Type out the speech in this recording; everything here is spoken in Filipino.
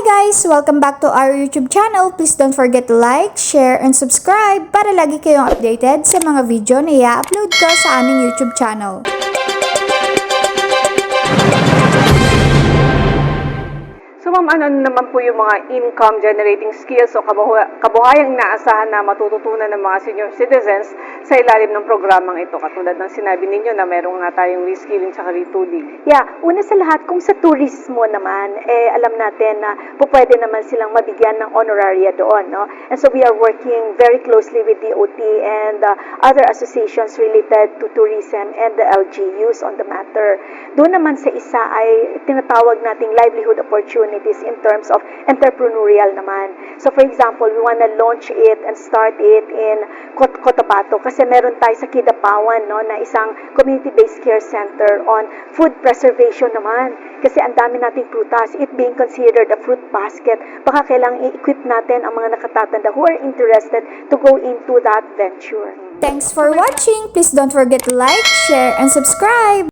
guys! Welcome back to our YouTube channel. Please don't forget to like, share, and subscribe para lagi kayong updated sa mga video na i-upload ko sa aming YouTube channel. So ma'am, ano naman po yung mga income generating skills o kabuha- kabuhayang inaasahan na matututunan ng mga senior citizens sa ilalim ng programang ito? Katulad ng sinabi ninyo na meron nga tayong reskilling tsaka retooling. Yeah, una sa lahat, kung sa turismo naman, eh, alam natin na po naman silang mabigyan ng honoraria doon, no? And so we are working very closely with the OT and uh, other associations related to tourism and the LGUs on the matter. Doon naman sa isa ay tinatawag nating livelihood opportunities in terms of entrepreneurial naman. So for example, we want to launch it and start it in Cot- Cotabato kasi meron tayo sa Kidapawan no, na isang community-based care center on food preservation naman. Kasi ang dami nating prutas, it being considered a fruit basket, baka kailangang i-equip natin ang mga nakatatanda who are interested to go into that venture. Thanks for watching! Please don't forget to like, share, and subscribe!